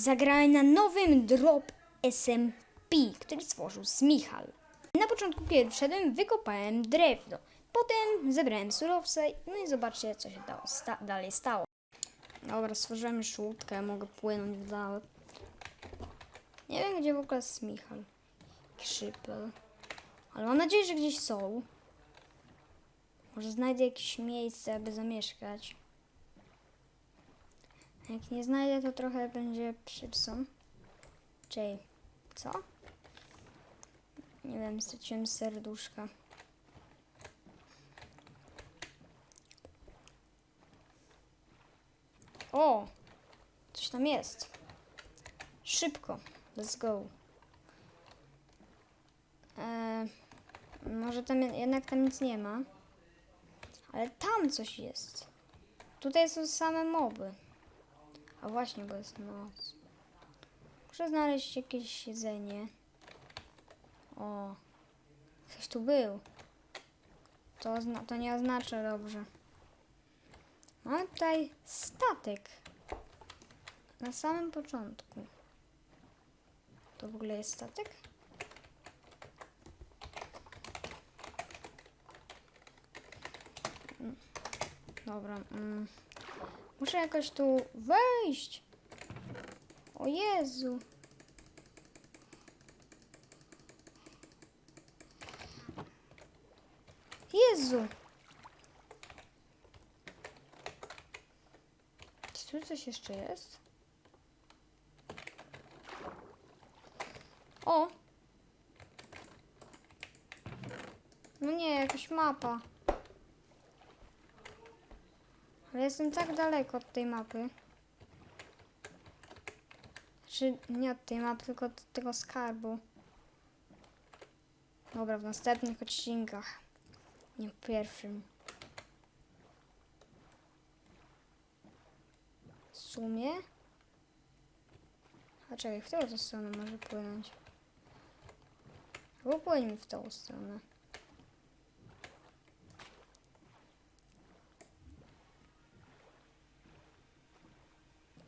zagrałem na nowym Drop SMP, który stworzył Smichal. Na początku kiedy wszedłem, wykopałem drewno. Potem zebrałem surowce, no i zobaczcie, co się dało, sta- dalej stało. Dobra, stworzyłem już łódkę, mogę płynąć w. Nie wiem, gdzie w ogóle jest Michal. Krzypel. Ale mam nadzieję, że gdzieś są. Może znajdę jakieś miejsce, aby zamieszkać. Jak nie znajdę, to trochę będzie przypsą. Czyli, co? Nie wiem, straciłem serduszka. O! Coś tam jest. Szybko. Let's go. Eee, może tam je- jednak tam nic nie ma. Ale tam coś jest. Tutaj są same moby. A właśnie, bo jest noc. Muszę znaleźć jakieś jedzenie. O. Ktoś tu był. To, to nie oznacza dobrze. Mamy tutaj statek. Na samym początku. To w ogóle jest statek? Mm, Dobra. Mm. Muszę jakoś tu wejść. O Jezu. Jezu. Czy tu coś jeszcze jest? O! No nie, jakaś mapa. Ale jestem tak daleko od tej mapy. Czy nie od tej mapy, tylko od tego skarbu. Dobra, w następnych odcinkach. Nie w pierwszym. W sumie? A czekaj, w którą stronę może płynąć? Albo płyńmy w tą stronę.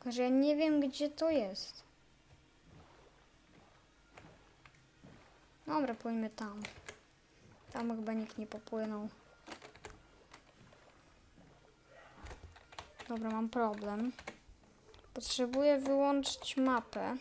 Tylko, że ja nie wiem, gdzie to jest. Dobra, płyńmy tam. Tam chyba nikt nie popłynął. Dobra, mam problem. Potrzebuję wyłączyć mapę.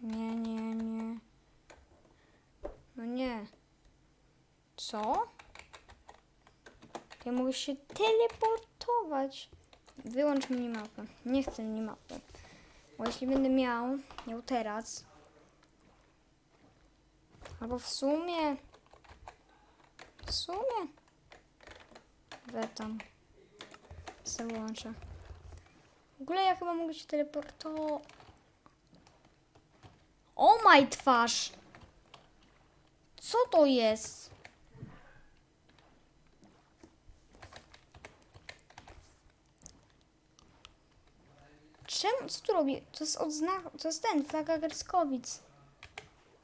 Nie, nie, nie. No nie. Co? Ja mogę się teleportować. Wyłącz minimapę. Nie chcę minimapy. Bo jeśli będę miał, miał teraz. Albo w sumie. W sumie. We tam. Se włączę. W ogóle ja chyba mogę się teleportować. O maj twarz! Co to jest? Czemu? Co tu robi? To jest odznak... To jest ten, flaga Gerskowic.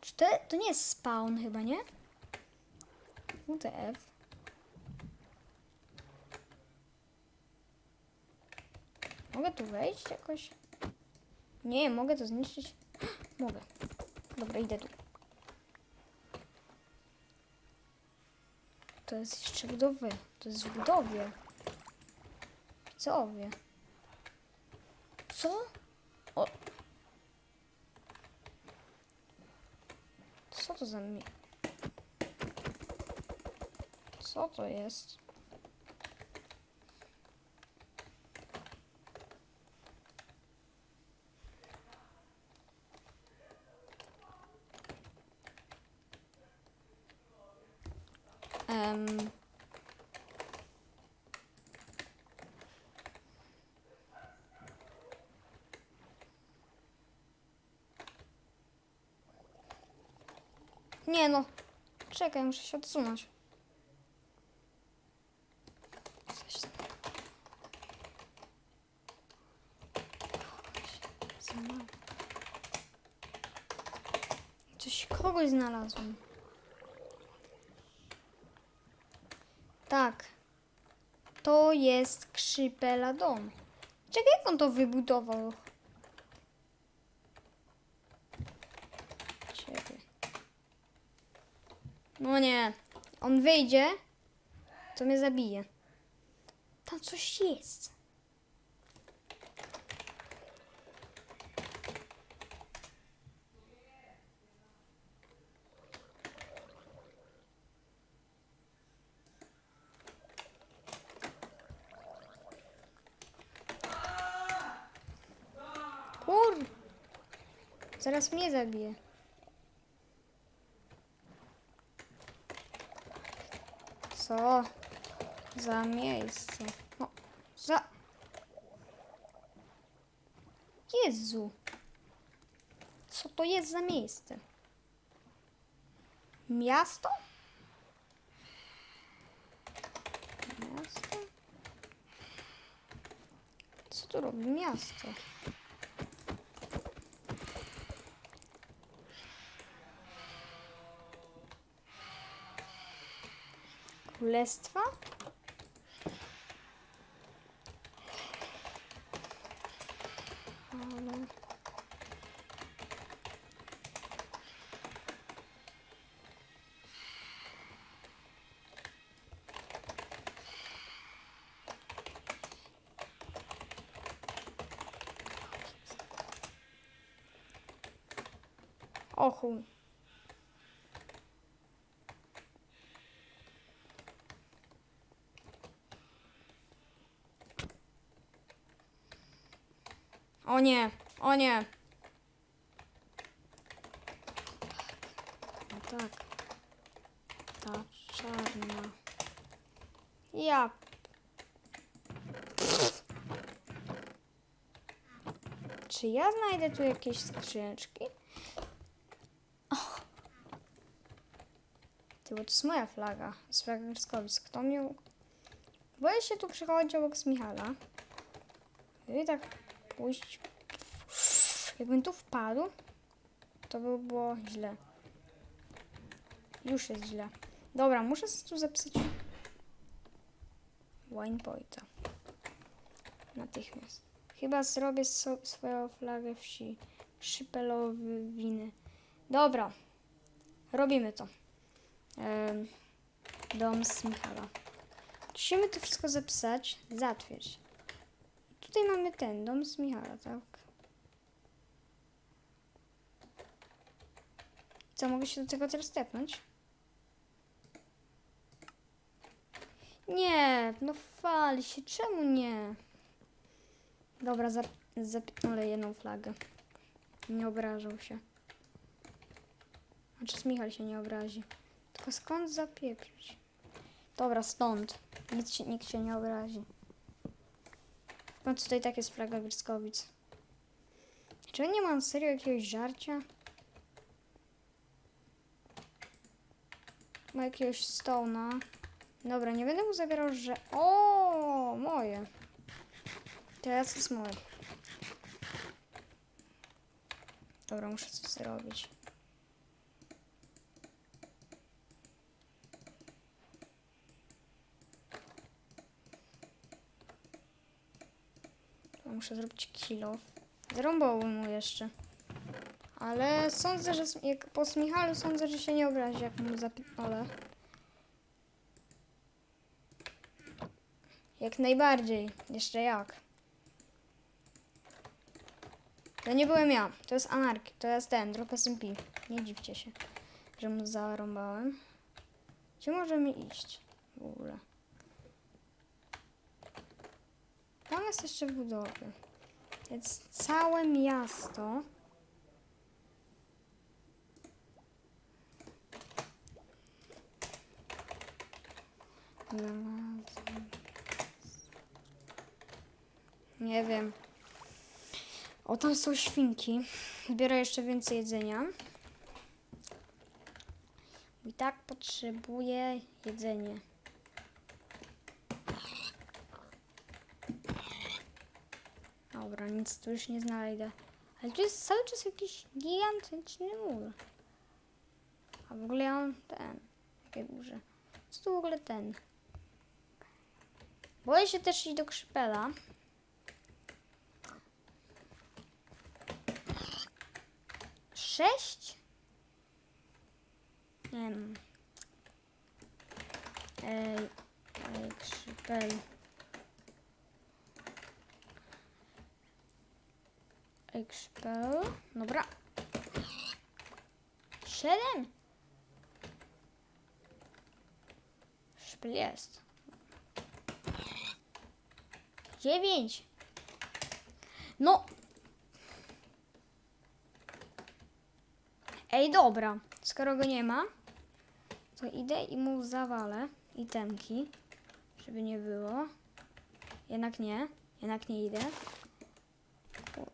Czy to, to nie jest spawn chyba, nie? WTF. Mogę tu wejść jakoś? Nie, mogę to zniszczyć? Mogę. Dobra, idę tu. To jest jeszcze budowy. To jest w budowie. Widzowie. Co? O. Co to za mi... Co to jest? Em, Nie no. Czekaj, muszę się odsunąć. Coś kogoś znalazłem. Tak. To jest Krzypela dom. Czekaj, jak on to wybudował? Czekaj. No nie. On wyjdzie, to mnie zabije. Tam coś jest. Kur... Zaraz mnie zabije. Co za miejsce? No, za... Jezu! Co to jest za miejsce? Miasto? Miasto? Co tu robi miasto? Królestwa? Ale... O nie, o nie. No tak. Ta czarna. Ja. Czy ja znajdę tu jakieś skrzyneczki? Och. Ty, bo to jest moja flaga. Z flaga Grskowic. Kto mi... u- Boję się tu przychodzić obok z Michala. I tak pójść. Jakbym tu wpadł, to by było źle. Już jest źle. Dobra, muszę tu zapisać wine pointa. Natychmiast. Chyba zrobię so, swoją flagę wsi. Szypelowy winy. Dobra. Robimy to. Em, dom z Michala. Musimy to wszystko zapisać. Zatwierdź. Tutaj mamy ten dom z Michała, tak? Co, mogę się do tego teraz stepnąć? Nie, no fali się, czemu nie? Dobra, zap zapnę jedną flagę. Nie obrażał się. Znaczy Michał się nie obrazi. Tylko skąd zapieprzyć? Dobra, stąd. Nikt się, nikt się nie obrazi. No tutaj tak jest flaga Grskowic. Czy nie mam serio jakiegoś żarcia? Ma jakiegoś stona. Dobra, nie będę mu zabierał, że... O, moje. Teraz jest moje. Dobra, muszę coś zrobić. Muszę zrobić kilo. Zrąbałbym mu jeszcze. Ale sądzę, że jak po Smichalu sądzę, że się nie obrazi, jak mu zapitolę. Jak najbardziej. Jeszcze jak. To nie byłem ja. To jest Anarki. To jest ten, Drop SMP. Nie dziwcie się, że mu zarąbałem. Gdzie możemy iść w ogóle? Tam jest jeszcze budowy. Więc całe miasto. Nie wiem. O, tam są świnki. Zbiorę jeszcze więcej jedzenia. I tak potrzebuję jedzenie. Nic tu już nie znajdę. Ale tu jest cały czas jakiś gigantyczny mur. A w ogóle mam ten. Jakie duże. Co tu w ogóle ten? Boję się też iść do krzypela. Sześć? Nie wiem. Ej, ej, krzypel. Krzypel. Dobra. Siedem? Szpil jest. Dziewięć. No. Ej, dobra. Skoro go nie ma, to idę i mu zawalę itemki, żeby nie było. Jednak nie. Jednak nie idę. Kurwa.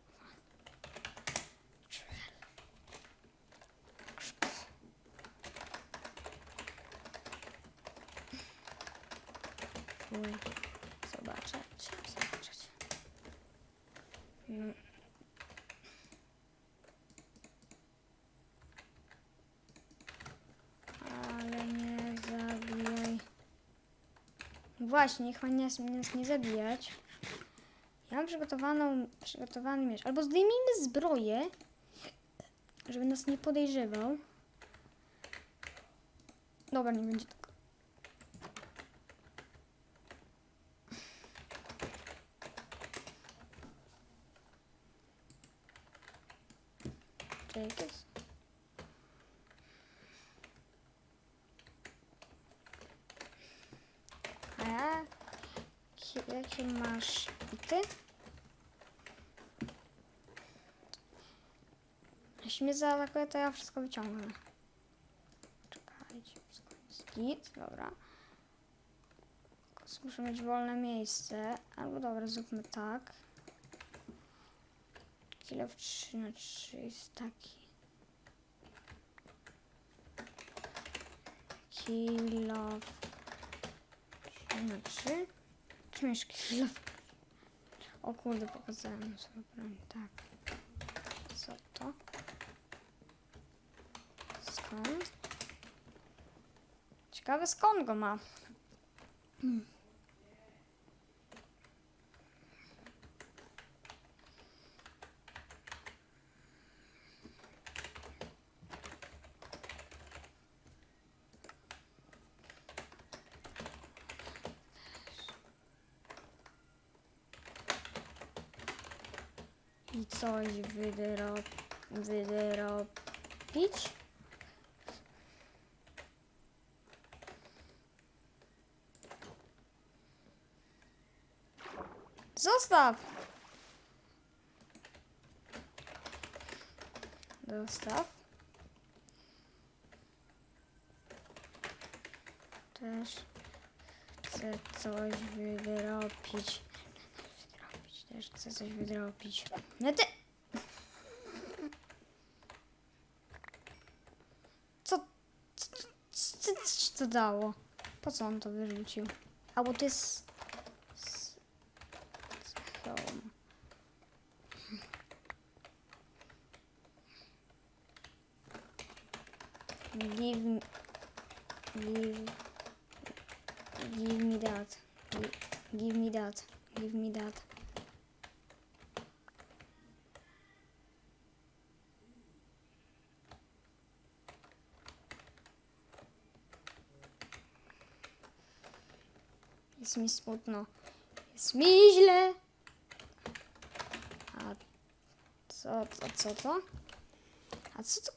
Fuj. Zobaczę. Trzeba zobaczyć. Mm. Ale nie zabijaj. Właśnie, niech mnie nas nie zabijać. Ja mam przygotowaną, przygotowany miecz. Albo zdejmijmy zbroję, żeby nas nie podejrzewał. Dobra, nie będzie tak. Czekaj. A ja- jakie, jakie masz ty? Jeśli mnie zaatakuje, to ja wszystko wyciągnę. Czekajcie, git, dobra. Muszę mieć wolne miejsce. Albo dobra, zróbmy tak. Kilo w 3 na 3 jest taki. Kilo w 3 na 3. Czym jest kilo? O kurde, pokazałem sobie broń. Tak. Co to? Skąd? Ciekawe skąd go ma. Hmm. I coś wydrob... wydrobić? Zostaw! Zostaw. Też chcę coś wydrobić. Też chcę coś wydrobić. No ty... Co... Co, co, co, to dało? Po co on to wyrzucił? A bo to jest... Give me... Give... Give me that. Gi- Give me that. Give me that. Jest mi smutno. Jest mi źle. A co, co, co to? A co to?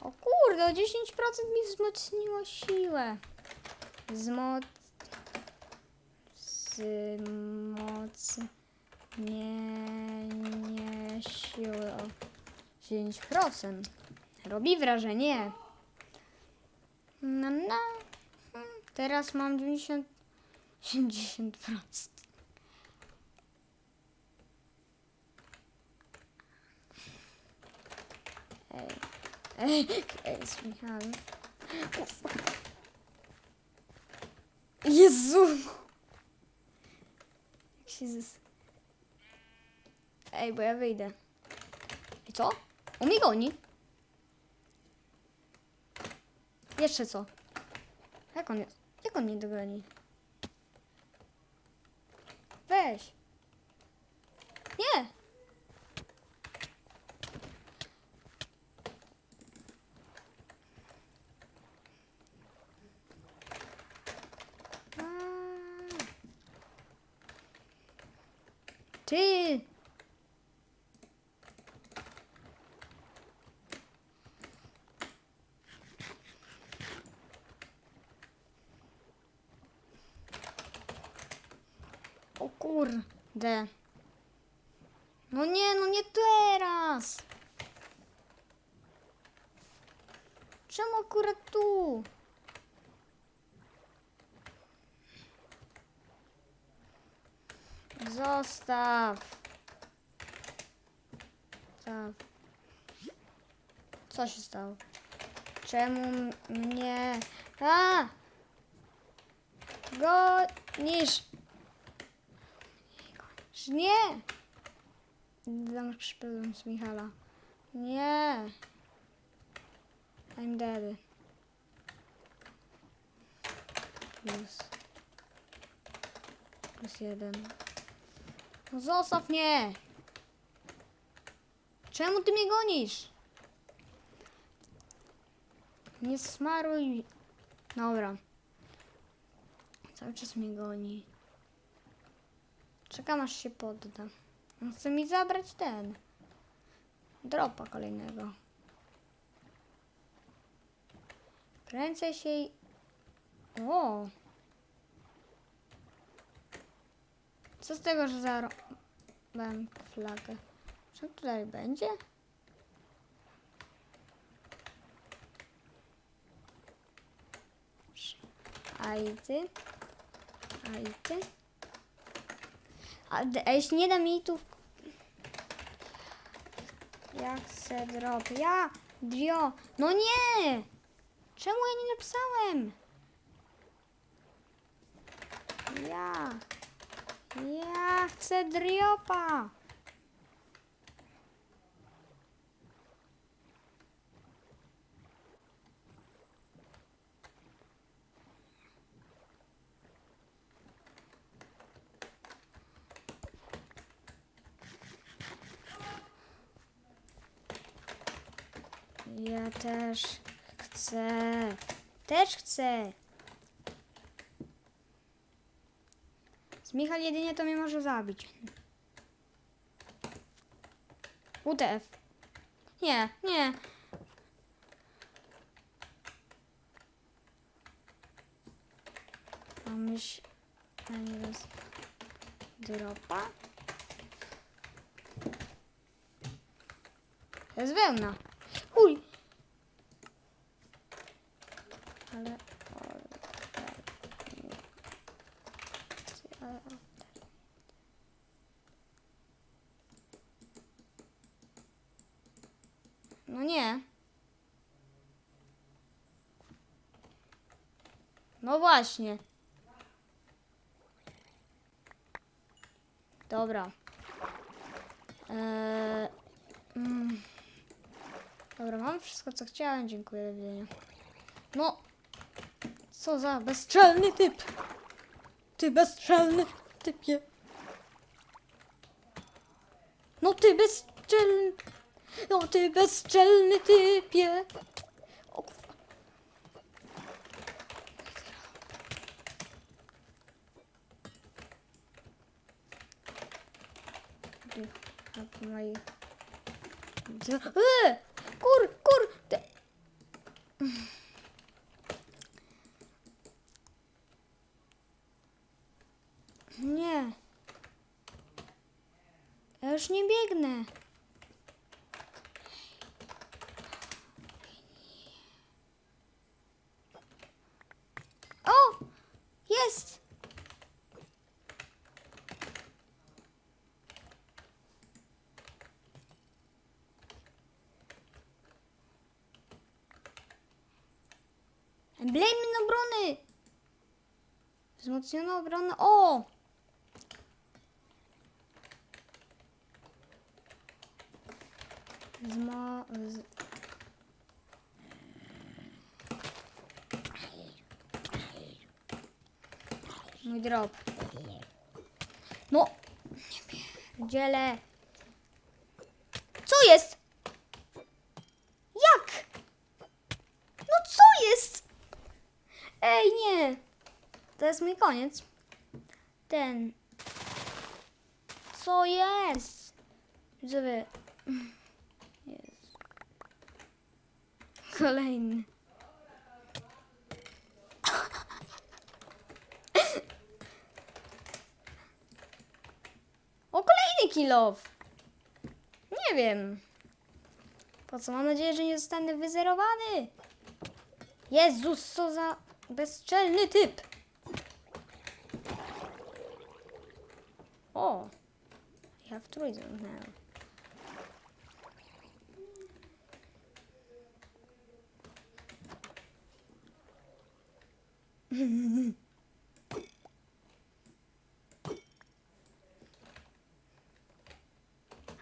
O kurde, o 10% mi wzmocniło siłę. Zmoc... Wzmocnienie siły o 10%. Robi wrażenie. No, no. Teraz mam 90... 70%. Ej, ej. Jezu! Jak się. Ej, bo ja wyjdę. I co? On mnie goni. Jeszcze co? Jak on jest? Jak on mnie dogoni? Weź. Nie. Ty. O kurde. No nie, no nie teraz. Czemu akurat tu? Zostaw. Zostaw. Co się stało? Czemu mnie... A! Gonisz! Nie! Dam szpilę z Michala. Nie! I'm dead. Plus. Plus jeden. No zostaw mnie! Czemu ty mnie gonisz? Nie smaruj. Dobra. Cały czas mnie goni. Czekam aż się podda. On chce mi zabrać ten. Dropa kolejnego. Kręcę się i... O! Co z tego, że zarąbałem flagę? Co tutaj będzie? A i ty? A? A, jeśli nie da mi tu... Ja chcę drop. Ja! Dio! No nie! Czemu ja nie napisałem? Ja! Ja chcę driopa! Ja też chcę. Też chcę. Z Michal jedynie to mnie może zabić. UTF. Nie, nie. Ani raz... Dropa? To jest wełna. Uj! Ale... No nie. No właśnie. Dobra. Eee, mm. Dobra, mam wszystko co chciałem. Dziękuję, do widzenia. No. Co za bezczelny typ. Ty bezczelny typie. No ty bezczelny. No ty bezczelny typie. O kurwa. Eee! Kur, kur, ty. Nie. Ja już nie biegnę. Blejmy obrony! Wzmocniona obrona. O! Zma... Z... Mój drop. No! Dzielę. Co jest? Jest mój koniec. Ten. Co jest? Widzowie. Jest. Kolejny. O, kolejny kilof. Nie wiem. Po co? Mam nadzieję, że nie zostanę wyzerowany. Jezus, co za bezczelny typ. O, ja w trójząt now.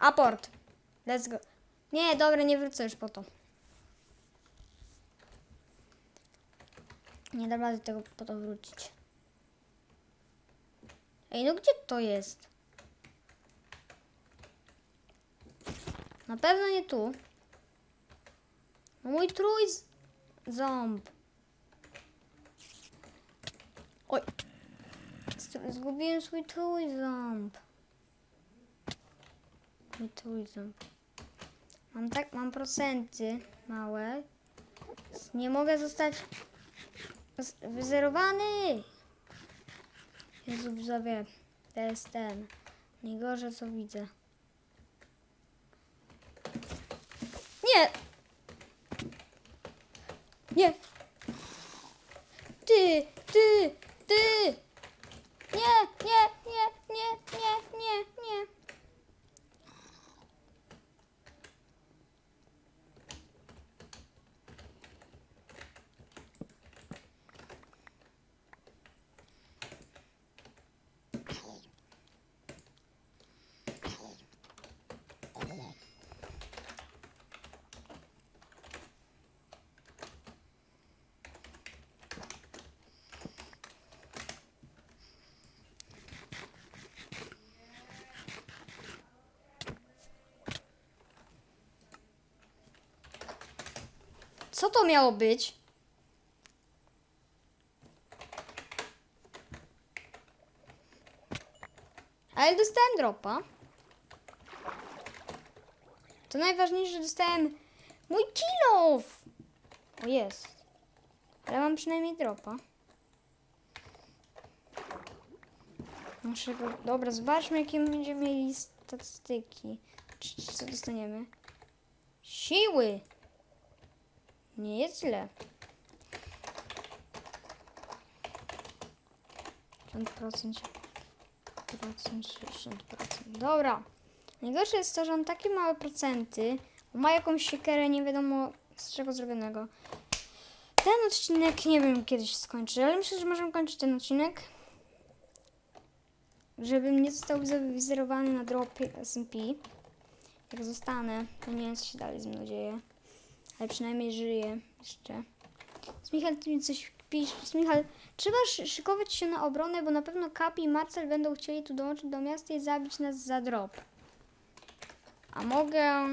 Aport. Let's go. Nie, dobra, nie wrócę już po to. Nie da rady tego po to wrócić. Ej, no gdzie to jest? Na pewno nie tu. Mój trój ząb. Oj. Zgubiłem swój trójząb. Mój trójząb. Mam tak, mam procenty małe. Nie mogę zostać wyzerowany. Jezu, widzowie, to jest ten. Najgorsze co widzę. Nie! Nie! Ty! Ty! Nie! Nie! Nie! Nie! Nie! Nie! Nie! Co to miało być? Ale dostałem dropa. To najważniejsze, że dostałem mój kilof. O jest. Ale mam przynajmniej dropa. Muszę go... Dobra, zobaczmy jakie będziemy mieli statystyki. Czy, czy co dostaniemy? Siły. Nie jest źle. 50%, 60%. Dobra. Najgorsze jest to, że on takie małe procenty. Ma jakąś siekierę, nie wiadomo z czego zrobionego. Ten odcinek nie wiem kiedy się skończy, ale myślę, że możemy kończyć ten odcinek. Żebym nie został zawizerowany na dropie SMP. Jak zostanę, to nie wiem co się dalej z mną dzieje. Ale przynajmniej żyję jeszcze. Michal, ty mi coś pisz. Michal, trzeba szy- szykować się na obronę, bo na pewno Kapi i Marcel będą chcieli tu dołączyć do miasta i zabić nas za drop. A mogę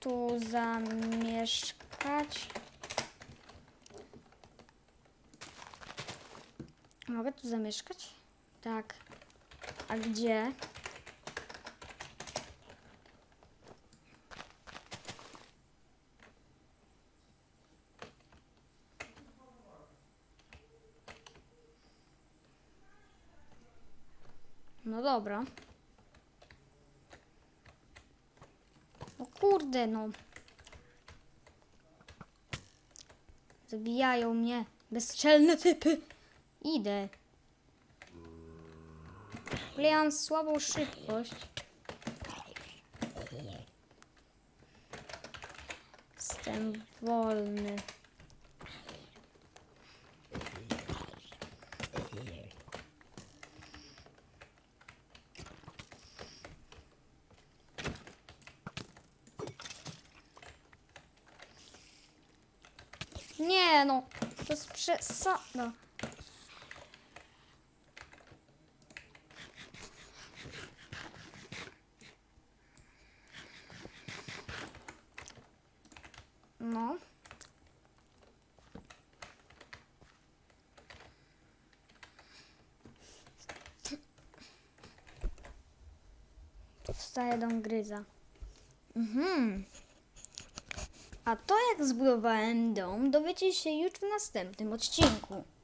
tu zamieszkać? Mogę tu zamieszkać? Tak. A gdzie? No dobra. O kurde, no. Zabijają mnie. Bezczelne typy. Idę. Ale ja mam słabą szybkość. Jestem wolny. Nie no, to jest przesada. No. Wstaje dom gryza. Mhm. A to jak zbudowałem dom dowiecie się już w następnym odcinku.